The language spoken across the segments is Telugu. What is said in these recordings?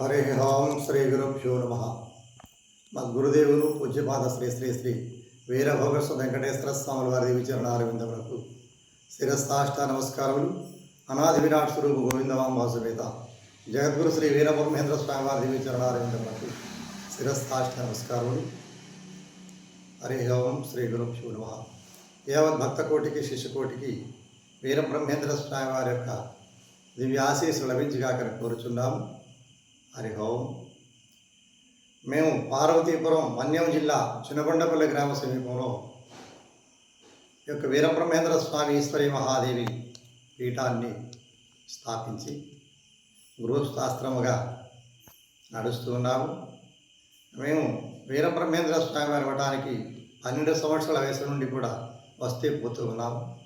హరే ఓం శ్రీ గురుభ్యో నమ. మా గురుదేవులు పూజ్యపాద శ్రీ శ్రీ శ్రీ వీరభోగస్వ వెంకటేశ్వర స్వాముల వారి విచరణ అరవిందములకు శిరస్థాష్ట నమస్కారములు. అనాది విరాట్ స్వరూప గోవిందవాం వాసువేత జగద్గురు శ్రీ వీరబ్రహ్మేంద్ర స్వామి వారి విచరణ అరవిందములకు శిరస్థాష్ట నమస్కారములు. హరి ఓం శ్రీ గురుభ్యో నమ. యావత్ భక్త కోటికి శిష్యకోటికి వీరబ్రహ్మేంద్ర స్వామి వారి యొక్క దివ్యాశీస్సు ఆశీస్సులు లభించగాక కోరుచున్నాము. హరి ఓం. మేము పార్వతీపురం మన్యం జిల్లా చినకొండపల్లి గ్రామ సమీపంలో యొక్క వీరబ్రహ్మేంద్ర స్వామి ఈశ్వరి మహాదేవి పీఠాన్ని స్థాపించి గృహశాస్త్రముగా నడుస్తూ ఉన్నాము. మేము వీరబ్రహ్మేంద్ర స్వామి అనవడానికి పన్నెండు సంవత్సరాల వయసు నుండి కూడా వస్తే పోతూ ఉన్నాము.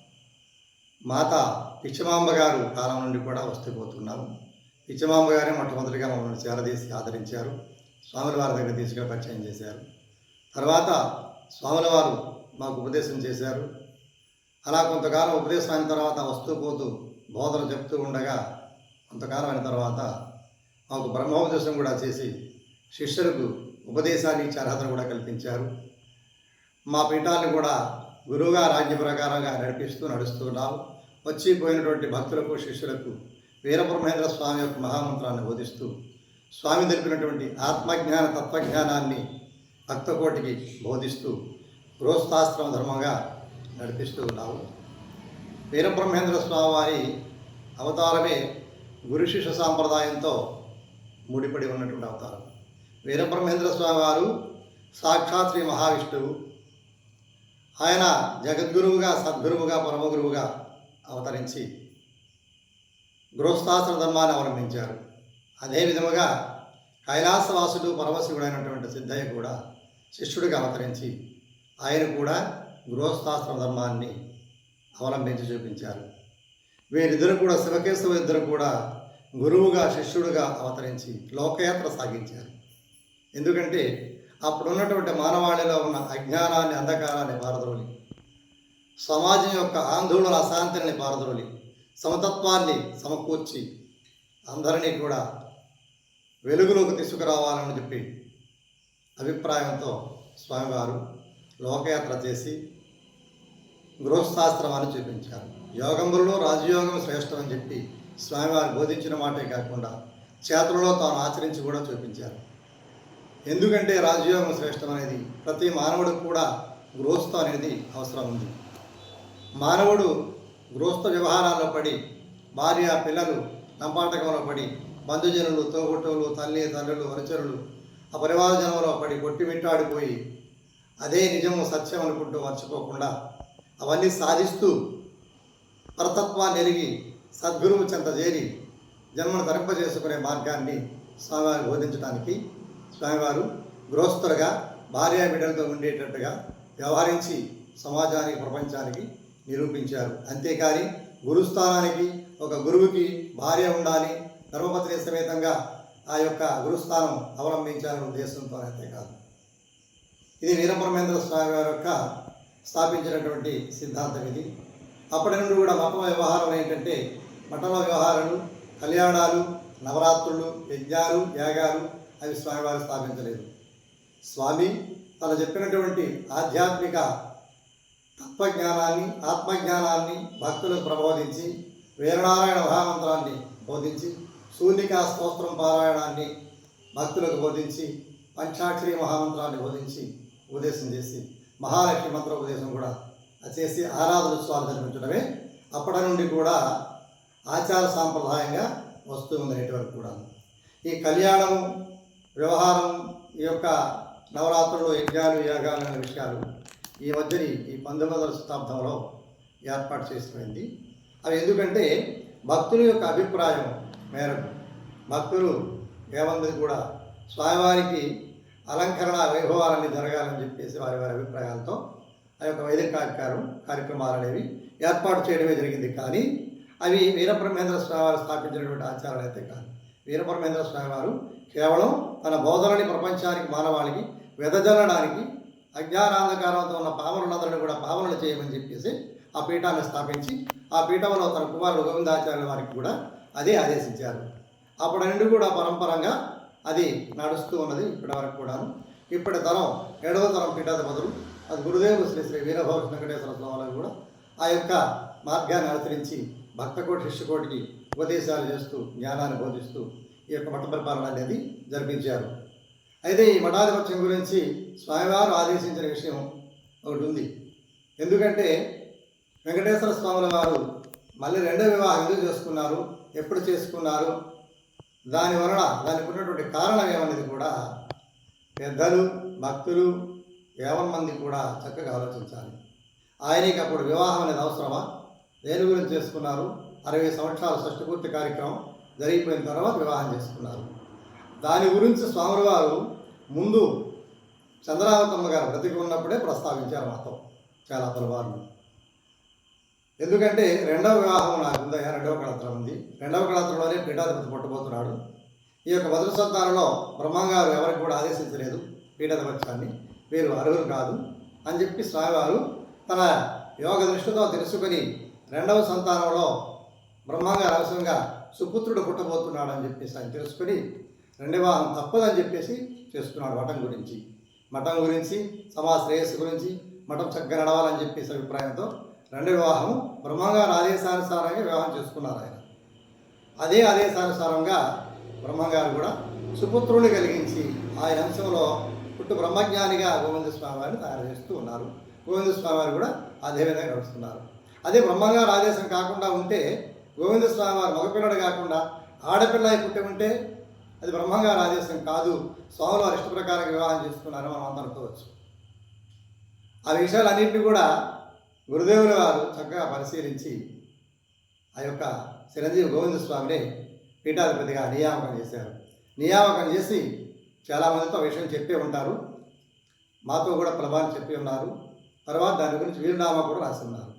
మాత పిచ్చమాంబ గారు కాలం నుండి కూడా వస్తే పోతున్నాము పిచ్చమాంబ గారే మొట్టమొదటిగా మమ్మల్ని చేరదీసి ఆదరించారు. స్వాముల వారి దగ్గర తీసుకుని పరిచయం చేశారు. తర్వాత స్వాముల వారు మాకు ఉపదేశం చేశారు. అలా కొంతకాలం ఉపదేశం అయిన తర్వాత వస్తూ పోతూ బోధన చెప్తూ ఉండగా కొంతకాలం అయిన తర్వాత మాకు బ్రహ్మోపదేశం కూడా చేసి శిష్యులకు ఉపదేశాన్ని ఇచ్చే అర్హతను కూడా కల్పించారు. మా పీఠాన్ని కూడా గురువుగా రాజ్య ప్రకారంగా నడిపిస్తూ నడుస్తున్నాము వచ్చి పోయినటువంటి భక్తులకు శిష్యులకు వీరబ్రహ్మేంద్ర స్వామి యొక్క మహామంత్రాన్ని బోధిస్తూ స్వామి తెలిపినటువంటి ఆత్మజ్ఞాన తత్వజ్ఞానాన్ని భక్తకోటికి బోధిస్తూ గృహస్థాస్త్రం ధర్మంగా నడిపిస్తూ ఉన్నావు వీరబ్రహ్మేంద్ర స్వామి వారి అవతారమే గురు శిష్య సాంప్రదాయంతో ముడిపడి ఉన్నటువంటి అవతారం. వీరబ్రహ్మేంద్ర స్వామి వారు సాక్షాత్ శ్రీ మహావిష్ణువు. ఆయన జగద్గురువుగా సద్గురువుగా పరమగురువుగా అవతరించి గృహస్థాస్త్ర ధర్మాన్ని అవలంబించారు. అదే విధముగా కైలాసవాసుడు పరమశివుడైనటువంటి సిద్ధయ్య కూడా శిష్యుడిగా అవతరించి ఆయన కూడా గృహస్థాస్త్ర ధర్మాన్ని అవలంబించి చూపించారు. వీరిద్దరు కూడా శివకేశవ ఇద్దరు కూడా గురువుగా శిష్యుడుగా అవతరించి లోకయాత్ర సాగించారు. ఎందుకంటే అప్పుడున్నటువంటి మానవాళిలో ఉన్న అజ్ఞానాన్ని అంధకారాన్ని పారదోలి సమాజం యొక్క ఆందోళన అశాంతిని పారదోలి సమతత్వాన్ని సమకూర్చి అందరినీ కూడా వెలుగులోకి తీసుకురావాలని చెప్పి అభిప్రాయంతో స్వామివారు లోకయాత్ర చేసి గృహశాస్త్రమాన్ని చూపించారు. యోగములలో రాజయోగం శ్రేష్టం అని చెప్పి స్వామివారు బోధించిన మాటే కాకుండా చేతులలో తాను ఆచరించి కూడా చూపించారు. ఎందుకంటే రాజయోగం శ్రేష్టం అనేది ప్రతి మానవుడికి కూడా గృహస్థం అనేది అవసరం ఉంది. మానవుడు గృహస్థ వ్యవహారాల్లో పడి భార్య పిల్లలు లంపాటకంలో పడి బంధుజనులు తోబుట్టువులు తల్లి తండ్రులు అనుచరులు ఆ పరివార జనంలో పడి కొట్టిమిట్టాడిపోయి అదే నిజము సత్యం అనుకుంటూ మర్చిపోకుండా అవన్నీ సాధిస్తూ పరతత్వాన్ని ఎరిగి సద్గురువు చెంత చేరి జన్మను తరింపజేసుకునే మార్గాన్ని స్వామివారు బోధించడానికి స్వామివారు గృహస్థులుగా భార్య బిడ్డలతో ఉండేటట్టుగా వ్యవహరించి సమాజానికి ప్రపంచానికి నిరూపించారు. అంతేకాని గురుస్థానానికి ఒక గురువుకి భార్య ఉండాలి ధర్మపత్ని సమేతంగా ఆ యొక్క గురుస్థానం అవలంబించాలనే ఉద్దేశంతో అంతేకాదు ఇది వీరబ్రహ్మేంద్ర స్వామి వారి యొక్క స్థాపించినటువంటి సిద్ధాంతం ఇది. అప్పటి నుండి కూడా మఠ వ్యవహారం ఏంటంటే మఠంలో వ్యవహారాలు కళ్యాణాలు నవరాత్రులు యజ్ఞాలు యాగాలు అవి స్వామివారు స్థాపించలేదు. స్వామి తను చెప్పినటువంటి ఆధ్యాత్మిక తత్వజ్ఞానాన్ని ఆత్మజ్ఞానాన్ని భక్తులకు ప్రబోధించి వీరనారాయణ మహామంత్రాన్ని బోధించి సూర్యకా స్తోత్రం పారాయణాన్ని భక్తులకు బోధించి పంచాక్షరి మహామంత్రాన్ని బోధించి ఉపదేశం చేసి మహాలక్ష్మి మంత్ర ఉపదేశం కూడా చేసి ఆరాధన ఉత్సవాలు జరిపించడమే అప్పటి నుండి కూడా ఆచార సాంప్రదాయంగా వస్తూ ఉంది నేటి కూడా ఈ కళ్యాణం వ్యవహారం ఈ యొక్క నవరాత్రులు యజ్ఞాలు యాగాలు అనే విషయాలు ఈ మధ్యని ఈ పంతొమ్మిది వందల శతాబ్దంలో ఏర్పాటు చేసిపోయింది అవి ఎందుకంటే భక్తుల యొక్క అభిప్రాయం మేరకు భక్తులు ఏమందరి కూడా స్వామివారికి అలంకరణ వైభవాలన్నీ జరగాలని చెప్పేసి వారి వారి అభిప్రాయాలతో ఆ యొక్క వైదిక కార్యక్రమం కార్యక్రమాలు అనేవి ఏర్పాటు చేయడమే జరిగింది. కానీ అవి వీరబ్రహ్మేంద్ర స్వామి వారు స్థాపించినటువంటి ఆచారాలు అయితే కాదు. వీరబ్రహ్మేంద్ర స్వామి వారు కేవలం తన బోధనని ప్రపంచానికి మానవాళికి వెదజల్లడానికి అజ్ఞానాంధకారంతో ఉన్న పావనులందరినీ కూడా పావనలు చేయమని చెప్పేసి ఆ పీఠాన్ని స్థాపించి ఆ పీఠంలో తన కుమారుడు గోవిందాచార్యుల వారికి కూడా అదే ఆదేశించారు. అప్పటి నుండి కూడా పరంపరంగా అది నడుస్తూ ఉన్నది ఇప్పటి వరకు కూడాను. ఇప్పటి తరం ఏడవ తరం పీఠాధిపతులు అది గురుదేవ శ్రీ శ్రీ వీరభద్ర వెంకటేశ్వర స్వామి కూడా ఆ యొక్క మార్గాన్ని అనుసరించి భక్తకోటి శిష్యకోటికి ఉపదేశాలు చేస్తూ జ్ఞానాన్ని బోధిస్తూ ఈ యొక్క మఠ పరిపాలన అనేది జరిపించారు. అయితే ఈ మఠాధిపత్యం గురించి స్వామివారు ఆదేశించిన విషయం ఒకటి ఉంది. ఎందుకంటే వెంకటేశ్వర స్వాముల వారు మళ్ళీ రెండో వివాహం ఎందుకు చేసుకున్నారు? ఎప్పుడు చేసుకున్నారు? దాని వలన దానికి ఉన్నటువంటి కారణం ఏమనేది కూడా పెద్దలు భక్తులు యావన్ మంది కూడా చక్కగా ఆలోచించాలి. ఆయనకి అప్పుడు వివాహం అనేది అవసరమా? దేని గురించి చేసుకున్నారు? అరవై సంవత్సరాల షష్ఠపూర్తి కార్యక్రమం జరిగిపోయిన తర్వాత వివాహం చేసుకున్నారు. దాని గురించి స్వామి వారు ముందు చంద్రావతమ్మ గారు బ్రతికి ఉన్నప్పుడే ప్రస్తావించారు మాతో చాలా పలువారు ఎందుకంటే రెండవ వివాహం నాకు ఉందయ్యా రెండవ కళత్రం ఉంది. రెండవ కళత్రంలోనే పీఠాధిపతి పుట్టబోతున్నాడు. ఈ యొక్క మొదటి సంతానంలో బ్రహ్మంగారు ఎవరికి కూడా ఆదేశించలేదు. పీఠాధిపత్యాన్ని వీరు అర్హులు కాదు అని చెప్పి స్వామివారు తన యోగ దృష్టితో తెలుసుకొని రెండవ సంతానంలో బ్రహ్మంగారు అవసరంగా సుపుత్రుడు పుట్టబోతున్నాడు అని చెప్పేసి ఆయన తెలుసుకొని రెండు వివాహం తప్పదని చెప్పేసి చేస్తున్నాడు మఠం గురించి. మఠం గురించి సమాజ శ్రేయస్సు గురించి మఠం చక్కగా నడవాలని చెప్పేసి అభిప్రాయంతో రెండు వివాహం బ్రహ్మంగారు ఆదేశానుసారంగా వివాహం చేసుకున్నారు ఆయన. అదే ఆదేశానుసారంగా బ్రహ్మంగారు కూడా సుపుత్రుని కలిగించి ఆయన అంశంలో పుట్టు బ్రహ్మజ్ఞానిగా గోవింద స్వామి వారిని తయారు చేస్తూ ఉన్నారు. గోవింద స్వామి వారు కూడా అదే విధంగా నడుస్తున్నారు. అదే బ్రహ్మంగారు ఆదేశం కాకుండా ఉంటే గోవింద స్వామి వారు మగపిల్లడు కాకుండా ఆడపిల్ల పుట్టి ఉంటే అది బ్రహ్మంగా రాజేశం కాదు. స్వాముల వారి ఇష్ట ప్రకారం వివాహం చేసుకున్నారని మనం అంత అనుకోవచ్చు. ఆ విషయాలన్నింటినీ కూడా గురుదేవుల వారు చక్కగా పరిశీలించి ఆ యొక్క చిరంజీవి గోవింద స్వామిని పీఠాధిపతిగా నియామకం చేశారు. నియామకం చేసి చాలామందితో ఆ విషయం చెప్పే ఉంటారు. మాతో కూడా ప్రభావం చెప్పి ఉన్నారు. తర్వాత దాని గురించి వీరునామా కూడా రాసి ఉన్నారు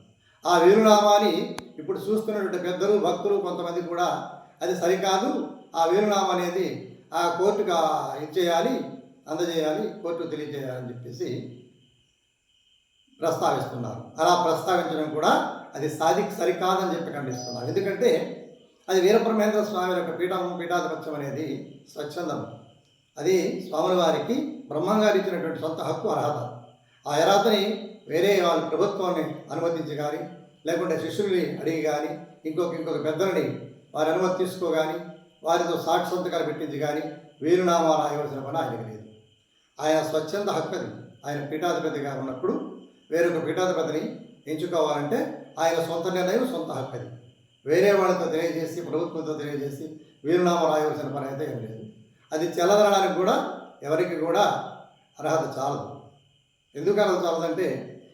ఆ వీరునామాని ఇప్పుడు చూస్తున్నటువంటి పెద్దలు భక్తులు కొంతమంది కూడా అది సరికాదు. ఆ వీరునామ అనేది ఆ కోర్టుకు ఇచ్చేయాలి అందజేయాలి కోర్టు తెలియజేయాలని చెప్పేసి ప్రస్తావిస్తున్నారు. అలా ప్రస్తావించడం కూడా అది సాధి సరికాదని చెప్పి ఖండిస్తున్నారు. ఎందుకంటే అది వీరబ్రహ్మేంద్ర స్వామి యొక్క పీఠం పీఠాధిపత్యం అనేది స్వచ్ఛందం. అది స్వాముల వారికి బ్రహ్మంగారు ఇచ్చినటువంటి సొంత హక్కు అర్హత. ఆ అర్హతని వేరే వాళ్ళ ప్రభుత్వాన్ని అనుమతించి కానీ లేకుంటే శిష్యుల్ని అడిగి కానీ ఇంకొక ఇంకొక పెద్దలని వారి అనుమతి తీసుకో కానీ వారితో సాక్షి సంతకాలు పెట్టించి కానీ వీరునామా రాయవలసిన పని ఆయనకు లేదు. ఆయన స్వచ్ఛంద హక్కు ఆయన పీఠాధిపతిగా ఉన్నప్పుడు వేరొక పీఠాధిపతిని ఎంచుకోవాలంటే ఆయన సొంత నిర్ణయం సొంత హక్కు. వేరే వాళ్ళతో తెలియజేసి ప్రభుత్వంతో తెలియజేసి వీరునామా రాయవలసిన పని అయితే ఏం లేదు. అది చెల్లదనడానికి కూడా ఎవరికి కూడా అర్హత చాలదు. ఎందుకు అర్హత చాలదంటే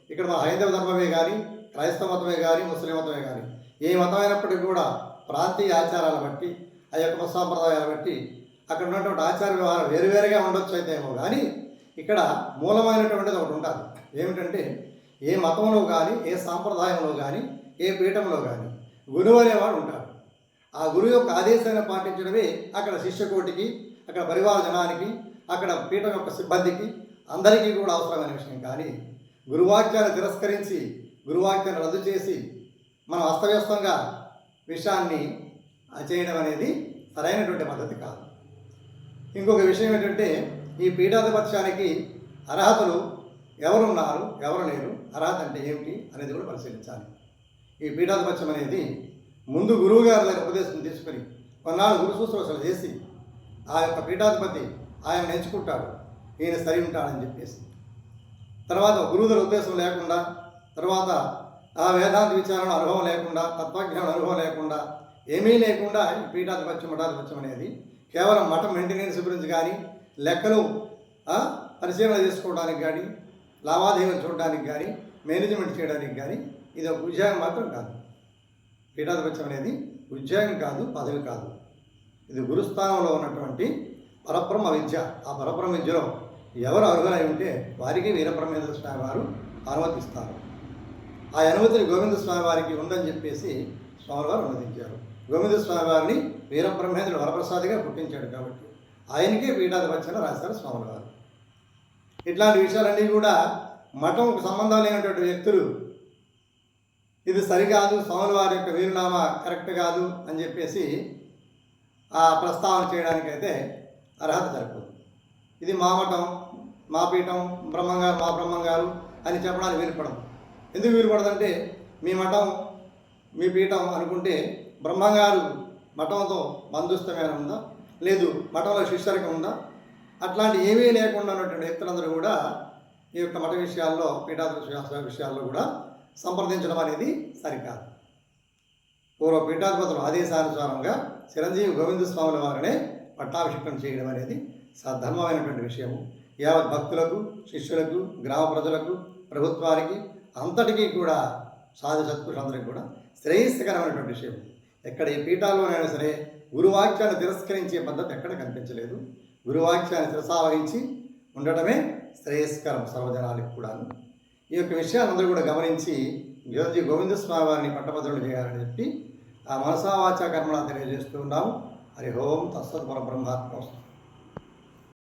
ఇక్కడ మన హైందవ ధర్మమే కానీ క్రైస్తవ మతమే కానీ ముస్లిం మతమే కానీ ఏ మతం అయినప్పటికీ కూడా ప్రాంతీయ ఆచారాలను బట్టి ఆ యొక్క మత బట్టి అక్కడ ఉన్నటువంటి ఆచార వ్యవహారం వేరువేరుగా ఉండొచ్చు అయితే ఏమో కానీ ఇక్కడ మూలమైనటువంటిది ఒకటి ఉంటుంది ఏమిటంటే ఏ మతంలో కానీ ఏ సాంప్రదాయంలో కానీ ఏ పీఠంలో కానీ గురువు అనేవాడు ఉంటాడు. ఆ గురువు యొక్క ఆదేశాన్ని పాటించడమే అక్కడ శిష్యకోటికి అక్కడ పరివార జనానికి అక్కడ పీఠం యొక్క సిబ్బందికి అందరికీ కూడా అవసరమైన విషయం. కానీ గురువాక్యాన్ని తిరస్కరించి గురువాక్యాన్ని రద్దు చేసి మనం అస్తవ్యస్తంగా విషయాన్ని చేయడం అనేది సరైనటువంటి పద్ధతి కాదు. ఇంకొక విషయం ఏంటంటే ఈ పీఠాధిపత్యానికి అర్హతలు ఎవరున్నారు ఎవరు లేరు అర్హత అంటే ఏమిటి అనేది కూడా పరిశీలించాలి. ఈ పీఠాధిపత్యం అనేది ముందు గురువు గారి దగ్గర ఉపదేశం తీసుకొని కొన్నాళ్ళు గురు శుశ్రూషలు చేసి ఆ యొక్క పీఠాధిపతి ఆయన నేర్చుకుంటాడు ఈయన సరి ఉంటాడని చెప్పేసి. తర్వాత గురువుల ఉద్దేశం లేకుండా తర్వాత ఆ వేదాంత విచారణ అనుభవం లేకుండా తత్వజ్ఞానం అనుభవం లేకుండా ఏమీ లేకుండా పీఠాధిపత్యం మఠాధిపత్యం అనేది కేవలం మఠం మెయింటెనెన్స్ గురించి కానీ లెక్కలు పరిశీలన చేసుకోవడానికి కానీ లావాదేవీలు చూడడానికి కానీ మేనేజ్మెంట్ చేయడానికి కానీ ఇది ఒక ఉద్యోగం మాత్రం కాదు. పీఠాధిపత్యం అనేది ఉద్యోగం కాదు పదవి కాదు. ఇది గురుస్థానంలో ఉన్నటువంటి పరబ్రహ్మ విద్య. ఆ పరబ్రహ్మ విద్యలో ఎవరు అర్హులై ఉంటే వారికి వీరబ్రహ్మేంద్ర స్వామి వారు అనుమతిస్తారు. ఆ అనుమతిని గోవింద స్వామి వారికి ఉందని చెప్పేసి స్వామివారు అనుమతించారు గోవింద స్వామి వారిని వీరబ్రహ్మేంద్రుడు వరప్రసాదిగా పుట్టించాడు కాబట్టి ఆయనకే పీఠాధిపత్యం రాశారు స్వామివారు. ఇట్లాంటి విషయాలన్నీ కూడా మఠంకు సంబంధం లేనటువంటి వ్యక్తులు ఇది సరికాదు స్వాముల వారి యొక్క వీరునామా కరెక్ట్ కాదు అని చెప్పేసి ఆ ప్రస్తావన చేయడానికైతే అర్హత సరిపోదు. ఇది మా మఠం మా పీఠం బ్రహ్మంగారు మా బ్రహ్మంగారు అని చెప్పడానికి వీలుపడదు. ఎందుకు వీలుపడదంటే మీ మఠం మీ పీఠం అనుకుంటే బ్రహ్మంగారు మఠంతో బంధుత్వమేమైనా ఉందా? లేదు మఠంలో శిష్యరికం ఉందా? అట్లాంటి ఏమీ లేకుండా ఉన్నటువంటి వ్యక్తులందరూ కూడా ఈ యొక్క మఠ విషయాల్లో పీఠాధిపతి విషయాల్లో కూడా సంప్రదించడం అనేది సరికాదు. పూర్వ పీఠాధిపతుల ఆదేశానుసారంగా చిరంజీవి గోవింద స్వాముల వారినే పట్టాభిషేకం చేయడం అనేది సద్ధర్మమైనటువంటి విషయము. యావత్ భక్తులకు శిష్యులకు గ్రామ ప్రజలకు ప్రభుత్వానికి అంతటికీ కూడా సాధు సత్పురుషులందరికీ కూడా శ్రేయస్కరమైనటువంటి విషయం. ఎక్కడ ఈ పీఠాల్లోనైనా సరే గురువాక్యాన్ని తిరస్కరించే పద్ధతి ఎక్కడ కనిపించలేదు. గురువాక్యాన్ని తిరసావహించి ఉండటమే శ్రేయస్కరం సర్వజనాలకు కూడా ఈ యొక్క విషయాలందరూ కూడా గమనించి జ్యోతి గోవింద స్వామి వారిని పట్టభద్రులు చేయాలని చెప్పి ఆ మనసావాచ కర్మలా తెలియజేస్తూ ఉన్నాము. హరి ఓం తస్సత్ పరబ్రహ్మాత్మ